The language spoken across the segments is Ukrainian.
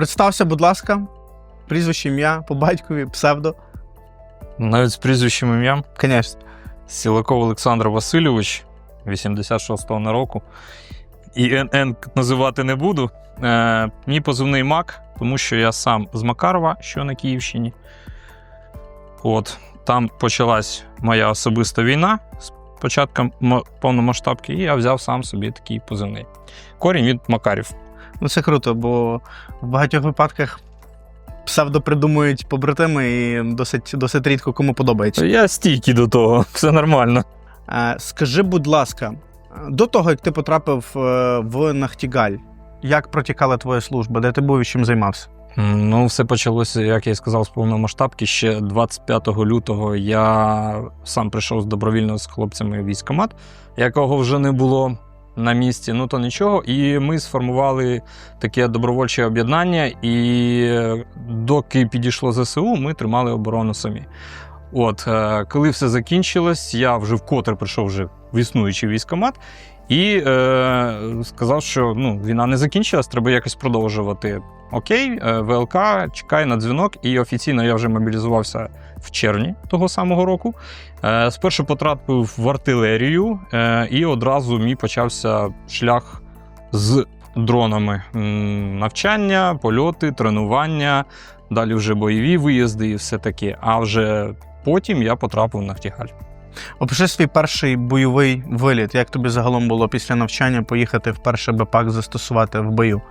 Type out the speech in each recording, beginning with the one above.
Представся, будь ласка, прізвище ім'я по батькові, псевдо. Навіть з прізвищем ім'ям Звісно. Сілаков Олександр Васильович, 86-го на року. І НН називати не буду. Е, мій позивний Мак, тому що я сам з Макарова, що на Київщині. От, там почалась моя особиста війна з початком повномасштабки, і я взяв сам собі такий позивний. Корінь від Макарів. Ну це круто, бо в багатьох випадках псевдо придумують побратими і досить, досить рідко кому подобається. Я стійкий до того, все нормально. Скажи, будь ласка, до того, як ти потрапив е, в Нахтігаль, як протікала твоя служба, де ти був і чим займався? Ну, все почалося, як я і сказав, з повномасштабки. Ще 25 лютого я сам прийшов з добровільно з хлопцями в військкомат, якого вже не було на місці. Ну то нічого. І ми сформували таке добровольче об'єднання. І доки підійшло ЗСУ, ми тримали оборону самі. От, е, коли все закінчилось, я вже вкотре прийшов вже в існуючий військкомат. І е, сказав, що ну, війна не закінчилась, треба якось продовжувати. Окей, е, ВЛК чекає на дзвінок, і офіційно я вже мобілізувався в червні того самого року. Е, спершу потрапив в артилерію, е, і одразу мій почався шлях з дронами. Навчання, польоти, тренування, далі вже бойові виїзди і все таке. А вже потім я потрапив на Втігаль. Опиши свій перший бойовий виліт. Як тобі загалом було після навчання поїхати вперше БПАК застосувати в бою?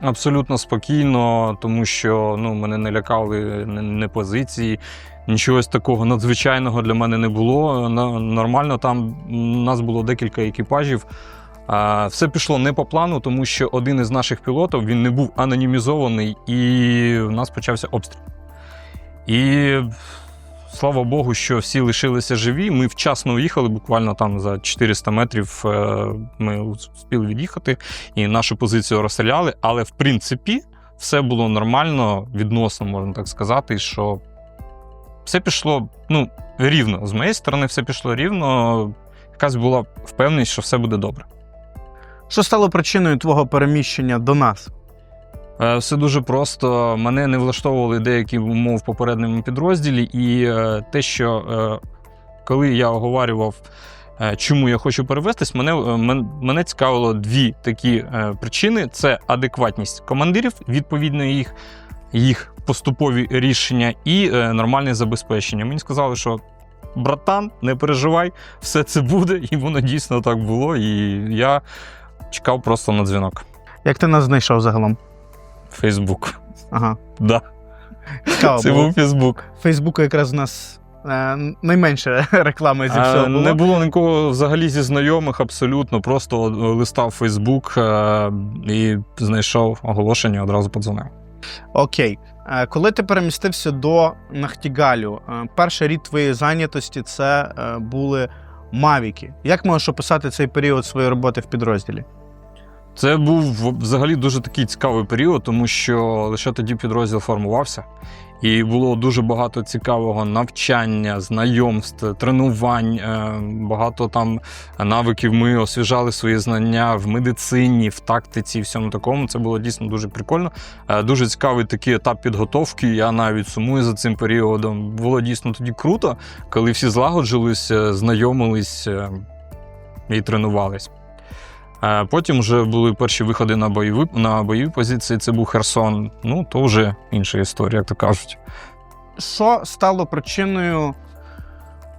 Абсолютно спокійно, тому що ну, мене не лякали не, позиції, нічогось такого надзвичайного для мене не було. Нормально там у нас було декілька екіпажів. Все пішло не по плану, тому що один із наших пілотів він не був анонімізований, і в нас почався обстріл. І слава Богу, що всі лишилися живі. Ми вчасно уїхали, буквально там за 400 метрів е, ми успіли від'їхати і нашу позицію розстріляли. Але в принципі все було нормально, відносно, можна так сказати, що все пішло ну, рівно. З моєї сторони, все пішло рівно. Якась була впевненість, що все буде добре. Що стало причиною твого переміщення до нас? Е, Все дуже просто. Мене не влаштовували деякі умови в попередньому підрозділі, і е, те, що е, коли я оговарював, чому я хочу перевестись, мене, мене цікавило дві такі причини: це адекватність командирів, відповідно їх, їх поступові рішення і нормальне забезпечення. Мені сказали, що. Братан, не переживай, все це буде, і воно дійсно так було. І я чекав просто на дзвінок. Як ти нас знайшов загалом? Фейсбук. Ага. Да. Цікаво, Це бо був Фейсбук. Фейсбуку якраз у нас е, найменше реклами зі всього було. Не було нікого взагалі зі знайомих, абсолютно. Просто листав Фейсбук е, і знайшов оголошення, одразу подзвонив. Окей. Е, Коли ти перемістився до Нахтігалю, е, перший рід твоєї зайнятості це е, були мавіки. Як можеш описати цей період своєї роботи в підрозділі? Це був взагалі дуже такий цікавий період, тому що лише тоді підрозділ формувався. І було дуже багато цікавого навчання, знайомств, тренувань. е, Багато там навиків. Ми освіжали свої знання в медицині, в тактиці, і всьому такому. Це було дійсно дуже прикольно. Е, Дуже цікавий такий етап підготовки. Я навіть сумую за цим періодом. Було дійсно тоді круто, коли всі злагоджувались, е, знайомились і тренувались. Е, Потім вже були перші виходи на бойові, на бойові позиції. Це був Херсон. Ну, то вже інша історія, як то кажуть. Що стало причиною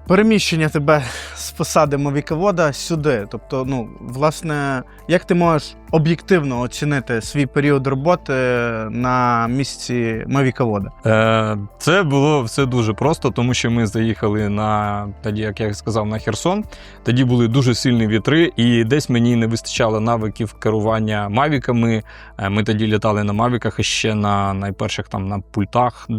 переміщення тебе з посади мовіковода сюди? Тобто, ну, власне, як ти можеш об'єктивно оцінити свій період роботи на місці мавіковода? Е, Це було все дуже просто, тому що ми заїхали на тоді, як я сказав, на Херсон. Тоді були дуже сильні вітри, і десь мені не вистачало навиків керування мавіками. Е, Ми тоді літали на мавіках ще на найперших там на пультах, е,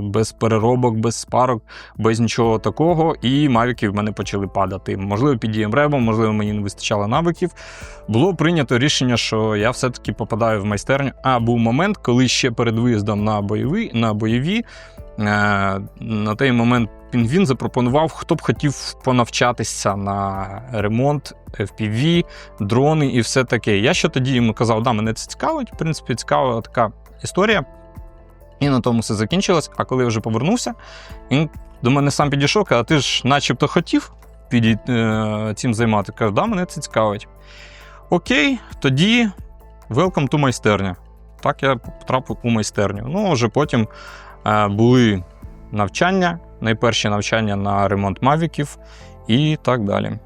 без переробок, без спарок, без нічого такого. І мавіки в мене почали падати. Можливо, під дієм ребом, можливо, мені не вистачало навиків. Було прийнято рішення, що я все-таки попадаю в майстерню. А був момент, коли ще перед виїздом на бойові, на бойові е, на той момент Пінгвін запропонував, хто б хотів понавчатися на ремонт FPV, дрони і все таке. Я ще тоді йому казав, да, мене це цікавить. В принципі, цікава така історія. І на тому все закінчилось. А коли я вже повернувся, він до мене сам підійшов, каже, ти ж начебто хотів підій, е, цим займати. Кажу, да, мене це цікавить. Окей, тоді welcome to майстерня. Так я потрапив у майстерню. Ну, вже потім е, були навчання, найперші навчання на ремонт мавіків і так далі.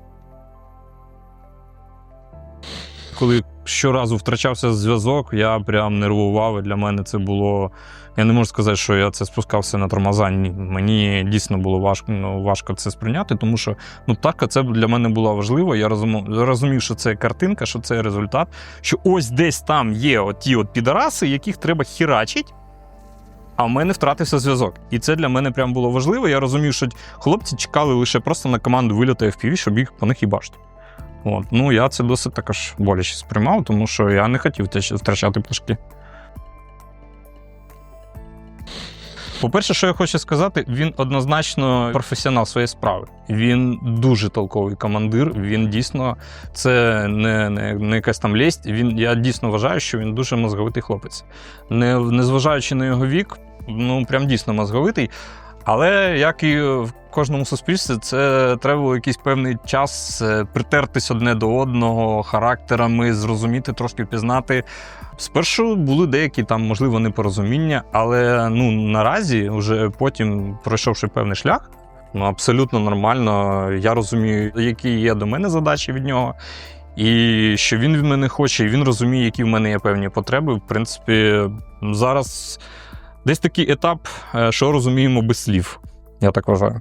Коли щоразу втрачався зв'язок, я прям нервував, і для мене це було. Я не можу сказати, що я це спускався на тормоза. Ні. Мені дійсно було важко, ну, важко це сприйняти, тому що ну так, це для мене було важливо. Я розумів, що це картинка, що це результат, що ось десь там є ті от підараси, яких треба хірачить. А в мене втратився зв'язок. І це для мене прям було важливо. Я розумів, що хлопці чекали лише просто на команду вильоту FPV, щоб їх по них і бачити. От. Ну, я це досить також боляче сприймав, тому що я не хотів втрач- втрачати пташки. По-перше, що я хочу сказати, він однозначно професіонал своєї справи. Він дуже толковий командир. Він дійсно це не, не, не якась там лість. Він, я дійсно вважаю, що він дуже мозговитий хлопець. Не, незважаючи на його вік, ну прям дійсно мозговитий. Але як і в кожному суспільстві, це треба було якийсь певний час е, притертись одне до одного характерами, зрозуміти, трошки пізнати. Спершу були деякі там, можливо, непорозуміння, але ну наразі, вже потім, пройшовши певний шлях, ну абсолютно нормально. Я розумію, які є до мене задачі від нього. І що він від мене хоче, і він розуміє, які в мене є певні потреби. В принципі, зараз десь такий етап, е, що розуміємо без слів. Я так вважаю.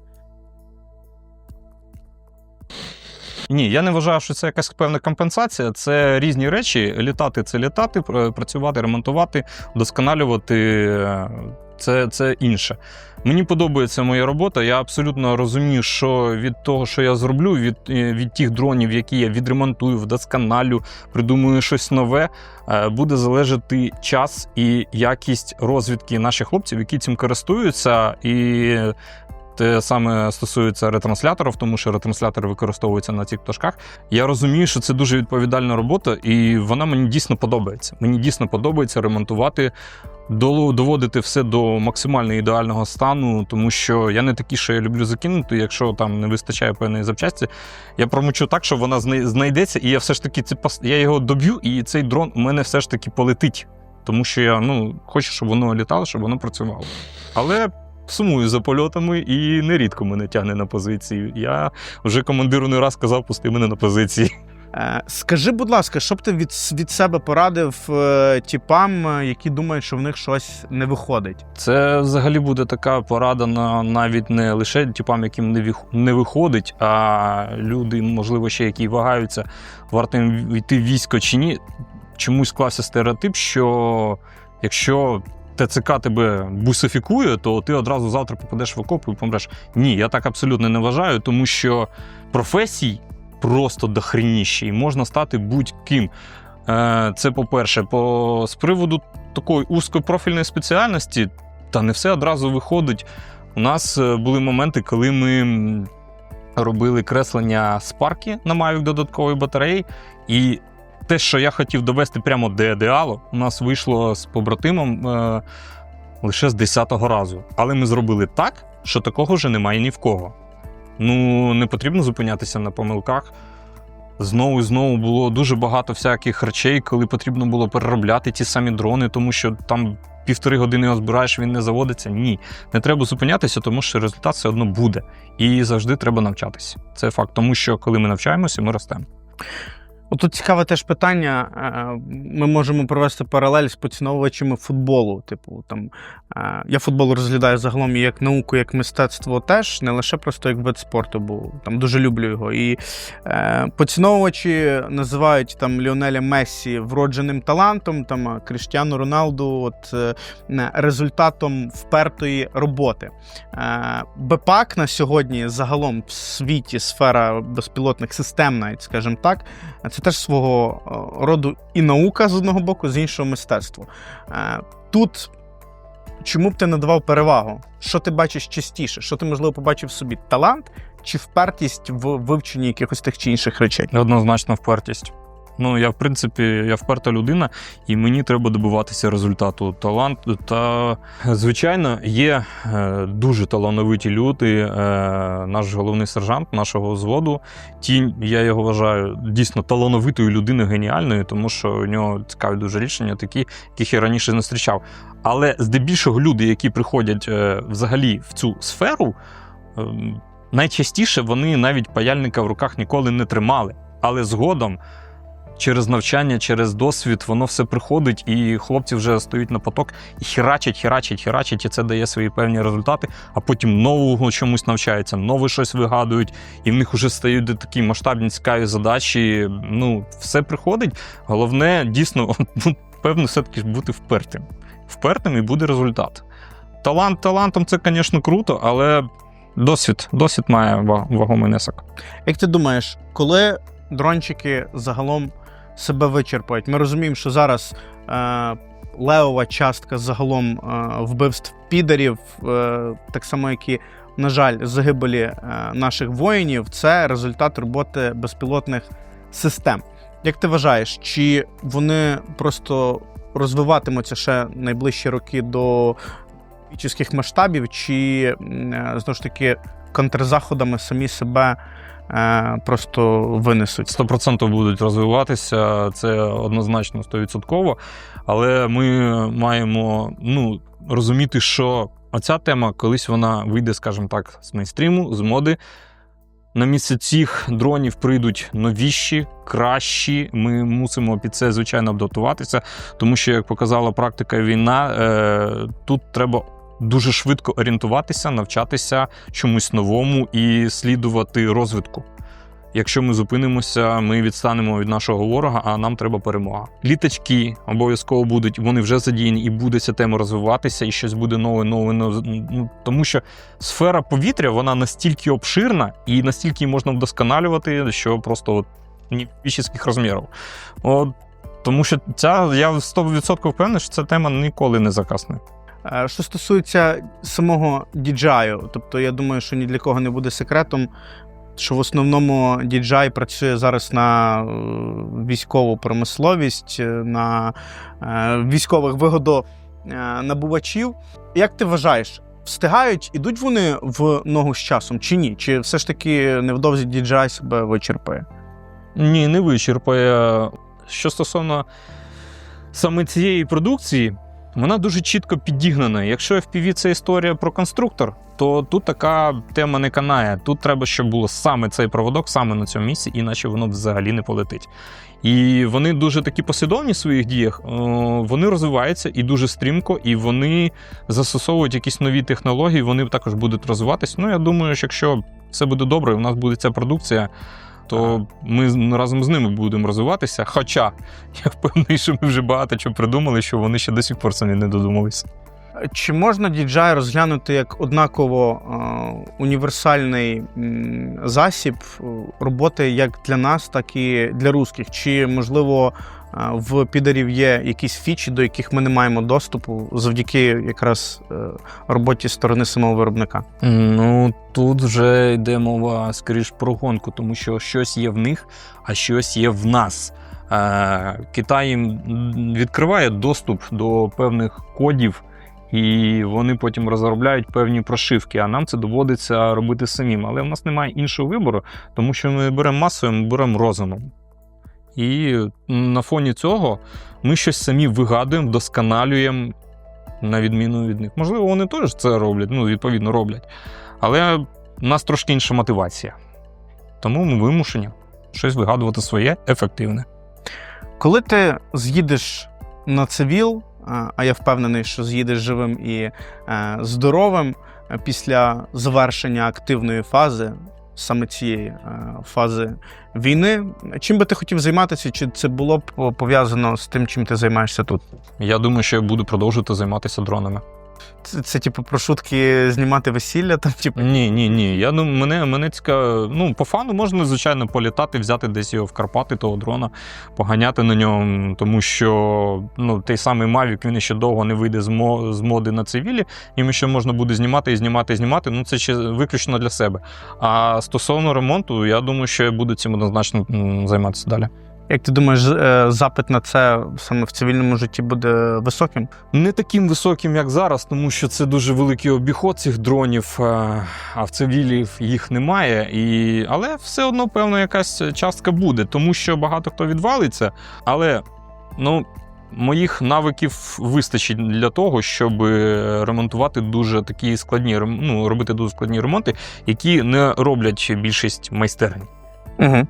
Ні, я не вважаю, що це якась певна компенсація. Це різні речі. Літати це літати, працювати, ремонтувати, вдосконалювати е, це, це інше. Мені подобається моя робота. Я абсолютно розумію, що від того, що я зроблю, від, е, від тих дронів, які я відремонтую, вдосконалю, придумую щось нове, е, буде залежати час і якість розвідки наших хлопців, які цим користуються. І саме стосується ретрансляторів, тому що ретранслятори використовуються на цих пташках. Я розумію, що це дуже відповідальна робота, і вона мені дійсно подобається. Мені дійсно подобається ремонтувати, доводити все до максимально ідеального стану, тому що я не такий, що я люблю закинути. Якщо там не вистачає певної запчасті, я промочу так, щоб вона знайдеться, і я все ж таки це я його доб'ю, і цей дрон у мене все ж таки полетить. Тому що я ну, хочу, щоб воно літало, щоб воно працювало. Але сумую за польотами і нерідко мене тягне на позиції. Я вже командиру не раз казав, пусти мене на позиції. Е, Скажи, будь ласка, що б ти від, від себе порадив е, тіпам, е, які думають, що в них щось не виходить? Це взагалі буде така порада на навіть не лише типам, яким не не виходить, а люди, можливо, ще які вагаються, варто йти в військо чи ні. Чомусь склався стереотип, що якщо ТЦК тебе бусифікує, то ти одразу завтра попадеш в окоп і помреш. Ні, я так абсолютно не вважаю, тому що професій просто дохреніще, і можна стати будь-ким. Е, Це по-перше, по з приводу такої узкопрофільної спеціальності, та не все одразу виходить. У нас е, були моменти, коли ми робили креслення спарки на Mavic додаткової батареї, і те, що я хотів довести прямо до ідеалу, у нас вийшло з побратимом е, лише з 10-го разу. Але ми зробили так, що такого вже немає ні в кого. Ну, не потрібно зупинятися на помилках. Знову і знову було дуже багато всяких речей, коли потрібно було переробляти ті самі дрони, тому що там півтори години його збираєш, він не заводиться. Ні, не треба зупинятися, тому що результат все одно буде. І завжди треба навчатися. Це факт, тому що коли ми навчаємося, ми ростемо. Отут цікаве теж питання. е, Ми можемо провести паралель з поціновувачами футболу. Типу, там е, я футбол розглядаю загалом і як науку, як мистецтво теж, не лише просто як вид спорту, бо там дуже люблю його. І е, поціновувачі називають там Ліонеля Мессі вродженим талантом, там Кріштіану Роналду от, результатом впертої роботи. БПАК на сьогодні загалом в світі сфера безпілотних систем, навіть скажімо так. Це теж свого е, роду і наука з одного боку, з іншого мистецтво. Е, Тут чому б ти надавав перевагу? Що ти бачиш частіше? Що ти, можливо, побачив в собі? Талант чи впертість в вивченні якихось тих чи інших речей? Однозначно впертість. Ну, я, в принципі, я вперта людина, і мені треба добиватися результату. Талант та, звичайно, є е, дуже талановиті люди. Е, наш головний сержант нашого взводу. Тінь, я його вважаю дійсно талановитою людиною, геніальною, тому що у нього цікаві дуже рішення, такі, яких я раніше не зустрічав. Але здебільшого люди, які приходять е, взагалі в цю сферу, найчастіше вони навіть паяльника в руках ніколи не тримали. Але згодом, через навчання, через досвід, воно все приходить, і хлопці вже стоять на поток і херачать, херачать, херачать, і це дає свої певні результати, а потім нового чомусь навчаються, нове щось вигадують, і в них вже стають такі масштабні цікаві задачі. Ну, все приходить. Головне, дійсно, ну, певно, все-таки бути впертим. Впертим і буде результат. Талант талантом це, звісно, круто, але досвід, досвід має вагомий внесок. Як ти думаєш, коли дрончики загалом себе вичерпають? Ми розуміємо, що зараз е, левова частка загалом е, вбивств підерів, е, так само, як і, на жаль, загибелі е, наших воїнів, це результат роботи безпілотних систем. Як ти вважаєш, чи вони просто розвиватимуться ще найближчі роки до фізичних масштабів, чи е, знову ж таки контрзаходами самі себе просто винесуть? 100% будуть розвиватися, це однозначно 100%. Але ми маємо ну, розуміти, що оця тема колись вона вийде, скажімо так, з мейнстріму, з моди. На місце цих дронів прийдуть новіші, кращі. Ми мусимо під це, звичайно, адаптуватися, тому що, як показала практика війна, е, тут треба дуже швидко орієнтуватися, навчатися чомусь новому і слідувати розвитку. Якщо ми зупинимося, ми відстанемо від нашого ворога, а нам треба перемога. Літачки обов'язково будуть, вони вже задіяні, і буде ця тема розвиватися, і щось буде нове, нове, нове. Ну, тому що сфера повітря вона настільки обширна і настільки можна вдосконалювати, що просто от нефічних розмірів. От, тому що ця, я 100% впевнений, що ця тема ніколи не закасне. Е, Що стосується самого DJI, тобто я думаю, що ні для кого не буде секретом, що в основному DJI працює зараз на е, військову промисловість, е, на військових вигодонабувачів. Як ти вважаєш, встигають, ідуть вони в ногу з часом чи ні? Чи все ж таки невдовзі DJI себе вичерпає? Ні, не вичерпає. Що стосовно саме цієї продукції, вона дуже чітко підігнана. Якщо FPV це історія про конструктор, то тут така тема не канає. Тут треба, щоб було саме цей проводок, саме на цьому місці, іначе воно взагалі не полетить. І вони дуже такі послідовні в своїх діях, вони розвиваються і дуже стрімко, і вони застосовують якісь нові технології, вони також будуть розвиватися. Ну, я думаю, що якщо все буде добре, у нас буде ця продукція, то ми разом з ними будемо розвиватися. Хоча я впевнений, що ми вже багато чого придумали, що вони ще до сих пор самі не додумалися. Чи можна DJI розглянути як однаково універсальний засіб е, роботи як для нас, так і для русських? Чи можливо в підарів є якісь фічі, до яких ми не маємо доступу завдяки якраз е, роботі сторони самого виробника? Ну тут вже йде мова скоріш про гонку, тому що щось є в них, а щось є в нас. Е, Китай їм відкриває доступ до певних кодів, і вони потім розробляють певні прошивки. А нам це доводиться робити самим. Але в нас немає іншого вибору, тому що ми беремо масою, ми беремо розумом. І на фоні цього ми щось самі вигадуємо, досконалюємо на відміну від них. Можливо, вони теж це роблять, ну, відповідно, роблять. Але в нас трошки інша мотивація. Тому ми вимушені щось вигадувати своє ефективне. Коли ти з'їдеш на цивіл, а- я впевнений, що з'їдеш живим і е, здоровим е, після завершення активної фази, саме цієї е, фази війни, чим би ти хотів займатися, чи це було б пов'язано з тим, чим ти займаєшся тут? Я думаю, що я буду продовжувати займатися дронами. Це, це типу, про шутки знімати весілля, там, типу. Ні, ні, ні. Я думаю, мене, мене цікаво. Ну, по фану можна, звичайно, політати, взяти десь його в Карпати, того дрона, поганяти на ньому, тому що ну, той самий Mavic, він ще довго не вийде з, з моди на цивілі, їм ще можна буде знімати і знімати і знімати. Ну, це ще виключно для себе. А стосовно ремонту, я думаю, що я буду цим однозначно займатися далі. Як ти думаєш, е, запит на це саме в цивільному житті буде високим? Не таким високим, як зараз, тому що це дуже великий обіход цих дронів, е, а в цивілів їх немає. І... Але все одно, певно, якась частка буде, тому що багато хто відвалиться. Але ну, моїх навиків вистачить для того, щоб е, ремонтувати дуже такі складні ну, робити дуже складні ремонти, які не роблять більшість майстерень. Угу.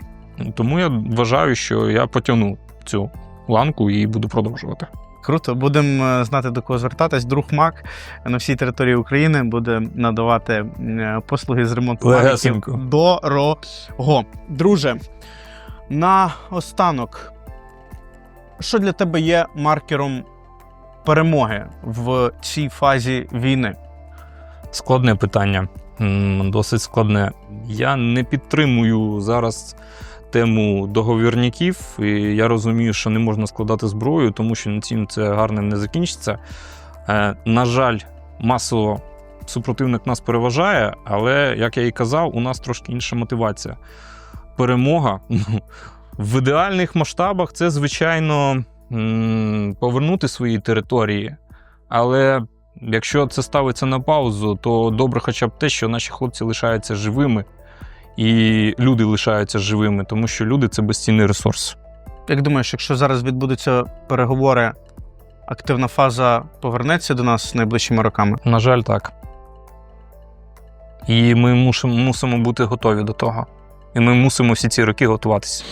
Тому я вважаю, що я потягну цю ланку і буду продовжувати. Круто, будемо е, знати до кого звертатись. Друг Мак на всій території України буде надавати е, послуги з ремонту Легесенько. дорого. Друже, на останок, що для тебе є маркером перемоги в цій фазі війни? Складне питання. Досить складне. Я не підтримую зараз тему договірників. І я розумію, що не можна складати зброю, тому що на цим це гарним не закінчиться. Е, на жаль, масово супротивник нас переважає, але, як я і казав, у нас трошки інша мотивація. Перемога ну, в ідеальних масштабах це, звичайно, повернути свої території. Але якщо це ставиться на паузу, то добре хоча б те, що наші хлопці лишаються живими і люди лишаються живими, тому що люди це безцінний ресурс. Як думаєш, якщо зараз відбудуться переговори, активна фаза повернеться до нас найближчими роками? На жаль, так. І ми мусимо, бути готові до того. І ми мусимо всі ці роки готуватися.